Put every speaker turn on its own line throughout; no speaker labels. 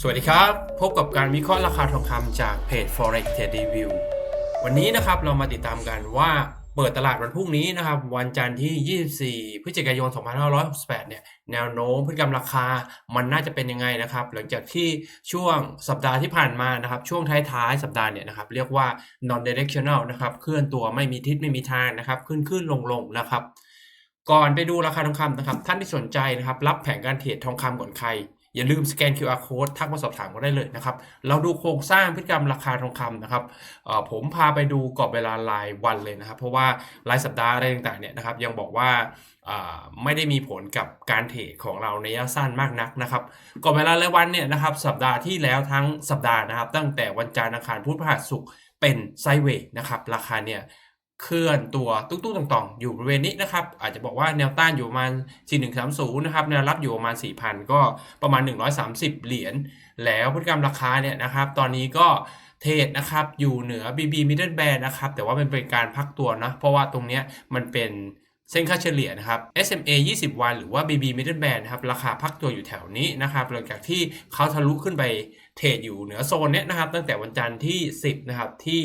สวัสดีครับ พบกับการวิเคราะห์ราคาทองคำจากเพจ forex trade review วันนี้นะครับเรามาติดตามกันว่าเปิดตลาดวันพรุ่งนี้นะครับ วันจันทร์ที่ 24 พฤศจิกายน 2568 เนี่ย แนวโน้มพฤติกรรมราคามันน่าจะเป็นยังไงนะครับ หลังจากที่ช่วงสัปดาห์ที่ผ่านมานะครับ ช่วงท้ายๆ สัปดาห์เนี่ยนะครับ เรียกว่า non directional นะครับ เคลื่อนตัวไม่มีทิศไม่มีทางนะครับ ขึ้นขึ้นลงลงๆนะครับ ก่อนไปดูราคาทองคำนะครับ ท่านที่สนใจนะครับ รับแผนการเทรดทองคำก่อนใคร อย่าลืมสแกน QR code ทักมาสอบถามก็ได้เลยนะครับ เราดูโครงสร้างพฤติกรรมราคาทองคำนะครับผมพาไปดูกรอบเวลารายวันเลยนะครับ เพราะว่ารายสัปดาห์อะไรต่างๆเนี่ยนะครับยังบอกว่าไม่ได้มีผลกับการเทรดของเราในระยะสั้นมากนักนะครับกรอบเวลารายวันเนี่ยนะครับสัปดาห์ที่แล้วทั้งสัปดาห์นะครับ ตั้งแต่วันจันทร์อังคารพุธพฤหัสศุกร์เป็นไซเวย์นะครับราคาเนี่ย เคลื่อนตัวตุ้งๆต่องๆ อยู่บริเวณนี้นะครับ อาจจะบอกว่าแนวต้านอยู่ประมาณ 4130 นะครับ แนวรับอยู่ประมาณ 4,000 ก็ประมาณ 130 เหรียญ แล้วพฤติกรรมราคาเนี่ยนะครับ ตอนนี้ก็เทรดนะครับ อยู่เหนือ BB Middle Band นะครับ แต่ว่ามันเป็นการพักตัวนะ เพราะว่าตรงเนี้ยมันเป็นเส้นค่าเฉลี่ยนะครับ SMA 20 วัน หรือว่า BB Middle Band นะครับ ราคาพักตัวอยู่แถวนี้นะครับ หลังจากที่เขาทะลุขึ้นไปเทรดอยู่เหนือโซนเนี้ยนะครับ ตั้งแต่วันจันทร์ที่ 10 นะครับ ที่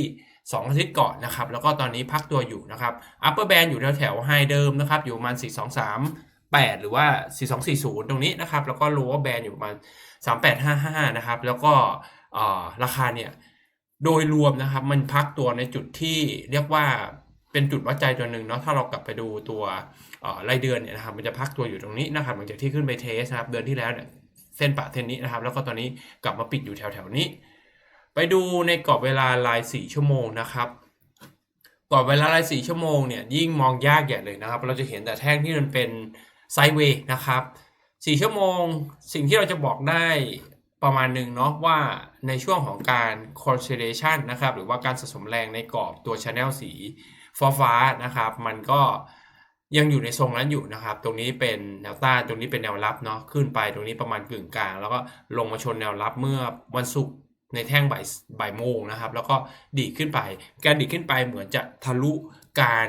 2 อาทิตย์ก่อนนะครับ แล้วก็ตอนนี้พักตัวอยู่นะครับ upper band อยู่แถวแถว high เดิมนะครับ อยู่ประมาณ 4238 หรือว่า 4240 ตรงนี้นะครับ แล้วก็ lower band อยู่ประมาณ 3855 นะครับ แล้วก็ราคาเนี่ยโดยรวมนะครับ มันพักตัวในจุดที่เรียกว่าเป็นจุดวัดใจตัวหนึ่งเนาะถ้าเรากลับไปดูตัวรายเดือนเนี่ยนะครับมันจะพักตัวอยู่ตรงนี้นะครับหลังจากที่ขึ้นไปเทสนะครับเดือนที่แล้วเนี่ยเส้นปะเส้นนี้นะครับ แล้วก็ตอนนี้กลับมาปิดอยู่แถวแถวๆนี้ ไปดูในกรอบเวลาราย 4 ชั่วโมงนะครับกรอบเวลาราย 4 ชั่วโมงเนี่ยยิ่งมองยากใหญ่เลยนะครับ เราจะเห็นแต่แท่งที่มันเป็นไซด์เวย์นะครับ 4 ชั่วโมงสิ่งที่เราจะบอกได้ประมาณหนึ่งเนาะว่าในช่วงของการ consolidation นะครับหรือว่าการสะสมแรงในกรอบตัว channel สีฟ้าๆนะครับ มันก็ยังอยู่ในทรงนั้นอยู่นะครับ ตรงนี้เป็นแนวต้านตรงนี้เป็นแนวรับเนาะขึ้นไปตรงนี้ประมาณกึ่งกลาง แล้วก็ลงมาชนแนวรับเมื่อวันศุกร์ ในแท่งบ่ายบ่ายโมงนะครับ แล้วก็ดีขึ้นไป การดีขึ้นไปเหมือนจะทะลุการ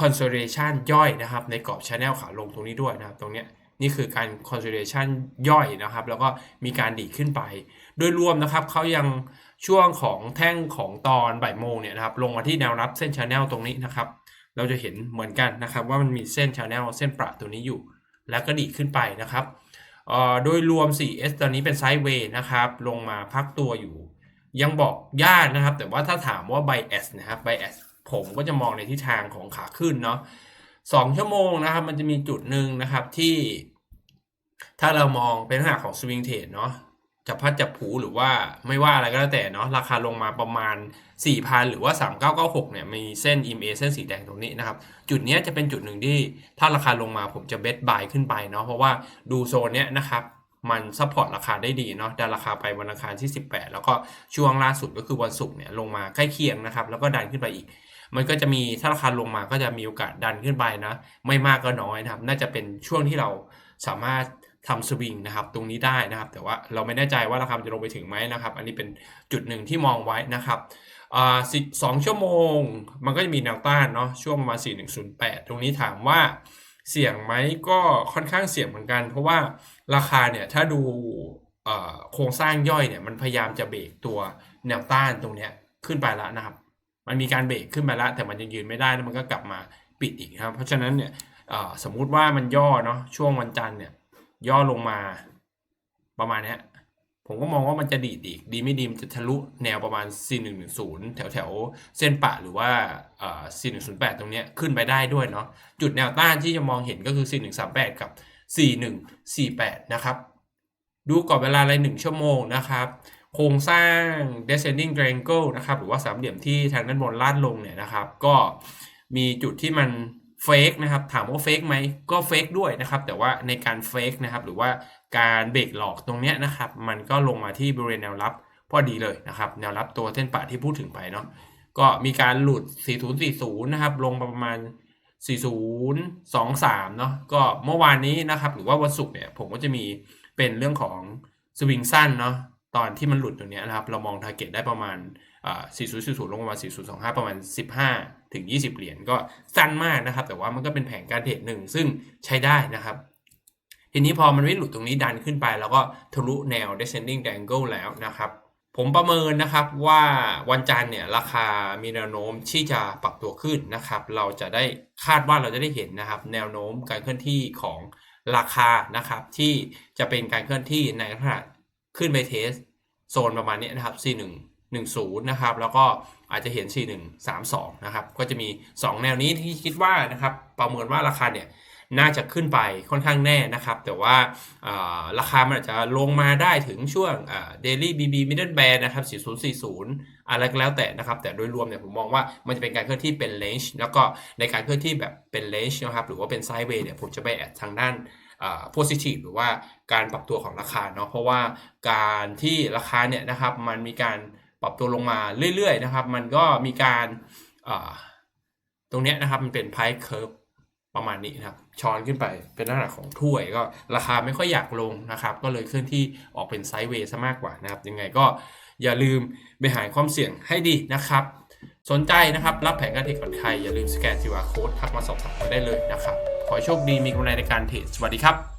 consolidation ย่อยนะครับ ในกรอบ channel ขาลงตรงนี้ด้วยนะครับ ตรงเนี้ยนี่คือการ consolidation ย่อยนะครับ แล้วก็มีการดีขึ้นไป โดยรวมนะครับเขายังช่วงของแท่งของตอนบ่ายโมงเนี่ยนะครับลงมาที่แนวรับเส้น channel ตรงนี้นะครับ เราจะเห็นเหมือนกันนะครับว่ามันมีเส้น channel เส้นประตัวนี้อยู่ แล้วก็ดีขึ้นไปนะครับ โดยรวม 4S ตอนนี้เป็นไซด์เวย์นะครับ ลงมาพักตัวอยู่ ยังบอกยากนะครับ แต่ว่าถ้าถามว่า bias นะครับ bias ผมก็จะมองในทิศทางของขาขึ้นเนาะสองชั่วโมงนะครับ มันจะมีจุดหนึ่งนะครับที่ ถ้าเรามองเป็นลักษณะของสวิงเทรดเนาะ จับพัดจับผูหรือว่าไม่ว่าอะไรก็แล้วแต่เนาะราคาลงมาประมาณ 4,000 หรือว่า 3996 เนี่ยมีเส้น EMA เส้นสีแดงตรงนี้นะครับ จุดนี้จะเป็นจุดหนึ่งที่ถ้าราคาลงมาผมจะเบสบายขึ้นไปเนาะเพราะว่าดูโซนเนี้ยนะครับมันซัพพอร์ตราคาได้ดีเนาะดันราคาไปวันอังคารที่ 18 แล้วก็ช่วงล่าสุดก็คือวันศุกร์เนี่ยลงมาใกล้เคียงนะครับ แล้วก็ดันขึ้นไปอีก มันก็จะมีถ้าราคาลงมาก็จะมีโอกาสดันขึ้นไปนะ ไม่มากก็น้อยนะครับ น่าจะเป็นช่วงที่เราสามารถ ทำสวิงนะครับตรงนี้ได้นะครับ แต่ว่าเราไม่แน่ใจว่าราคาจะลงไปถึงไหมนะครับ อันนี้เป็นจุดหนึ่งที่มองไว้นะครับอ่าสิสองชั่วโมง มันก็จะมีแนวต้านเนาะช่วงประมาณ4108ตรงนี้ถามว่าเสี่ยงไหมก็ค่อนข้างเสี่ยงเหมือนกัน เพราะว่าราคาเนี่ยถ้าดูโครงสร้างย่อยเนี่ยมันพยายามจะเบรกตัวแนวต้านตรงเนี้ยขึ้นไปแล้วนะครับ มันมีการเบรกขึ้นไปแล้ว แต่มันยังยืนไม่ได้แล้วมันก็กลับมาปิดอีกครับ เพราะฉะนั้นเนี่ยสมมุติว่ามันย่อเนาะช่วงวันจันทร์เนี่ย ย่อลงมาประมาณนี้ผมก็มองว่ามันจะดีดอีก ดีไม่ดีมันจะทะลุแนวประมาณ 4110 แถวแถวเส้นปะหรือว่า 4108 ตรงนี้ขึ้นไปได้ด้วยเนาะ จุดแนวต้านที่จะมองเห็นก็คือ 4138 กับ 4148 นะครับ ดูกรอบเวลาราย1ชั่วโมงนะครับ โครงสร้าง descending triangle นะครับ หรือว่าสามเหลี่ยมที่ทางด้านบนลาดลงเนี่ยนะครับ ก็มีจุดที่มัน เฟกนะครับถามว่าเฟกไหมก็เฟกด้วยนะครับแต่ว่าในการเฟกนะครับหรือว่าการเบรกหลอกตรงเนี้ยนะครับมันก็ลงมาที่บริเวณแนวรับพอดีเลยนะครับแนวรับตัวเส้นปะที่พูดถึงไปเนาะก็มีการหลุด 4040 นะครับลงมาประมาณ 4023 เนาะก็เมื่อวานนี้นะครับหรือว่าวันศุกร์เนี่ยผมก็จะมีเป็นเรื่องของสวิงสั้นเนาะตอนที่มันหลุดตรงเนี้ยนะครับเรามองทาร์เก็ตได้ประมาณ 4040 ลงมา4025 ประมาณ 15 ถึง 20 เหรียญก็สั้นมากนะครับ แต่ว่ามันก็เป็นแผนการเทรดหนึ่งซึ่งใช้ได้นะครับ ทีนี้พอมันไม่หลุดตรงนี้ดันขึ้นไป แล้วก็ทะลุแนว descending triangle แล้วนะครับ ผมประเมินนะครับว่าวันจันทร์เนี่ยราคามีแนวโน้มที่จะปรับตัวขึ้นนะครับ เราจะได้คาดว่าเราจะได้เห็นนะครับ แนวโน้มการเคลื่อนที่ของราคานะครับที่จะเป็นการเคลื่อนที่ในขณะขึ้นไปเทสโซนประมาณนี้นะครับ C1 10 นะครับ แล้วก็อาจจะเห็น C1 32 นะครับ ก็จะมี 2 แนวนี้ที่คิดว่านะครับ ประเมินว่าราคาเนี่ยน่าจะขึ้นไปค่อนข้างแน่นะครับ แต่ว่าอ่าราคามันอาจจะลงมาได้ถึงช่วงเดลี่บีบีมิดเดิลแบนนะครับ 4040 อะไรก็แล้วแต่นะครับ แต่โดยรวมเนี่ยผมมองว่ามันจะเป็นการเคลื่อนที่เป็นเลนจ์แล้วก็ในการเคลื่อนที่แบบเป็นเลนจ์นะครับ หรือว่าเป็นไซด์เวย์เนี่ยผมจะไปแอดทางด้านโพซิทีฟหรือว่าการปรับตัวของราคาเนาะเพราะว่าการที่ราคาเนี่ยนะครับมันมีการ ปรับตัวลงมาเรื่อยๆนะครับ มันก็มีการตรงเนี้ยนะครับมันเป็นไพเคอร์ฟประมาณนี้นะครับช้อนขึ้นไปเป็นลักษณะของถ้วยก็ราคาไม่ค่อยอยากลงนะครับ ก็เลยเคลื่อนที่ออกเป็นไซด์เวย์ซะมากกว่านะครับ ยังไงก็อย่าลืมบริหารความเสี่ยงให้ดีนะครับ สนใจนะครับรับแผนการเทรดก่อนใครอย่าลืมสแกน QR Code ทักมาสอบถามได้เลยนะครับ ขอโชคดีมีกำไรในการเทรดสวัสดีครับ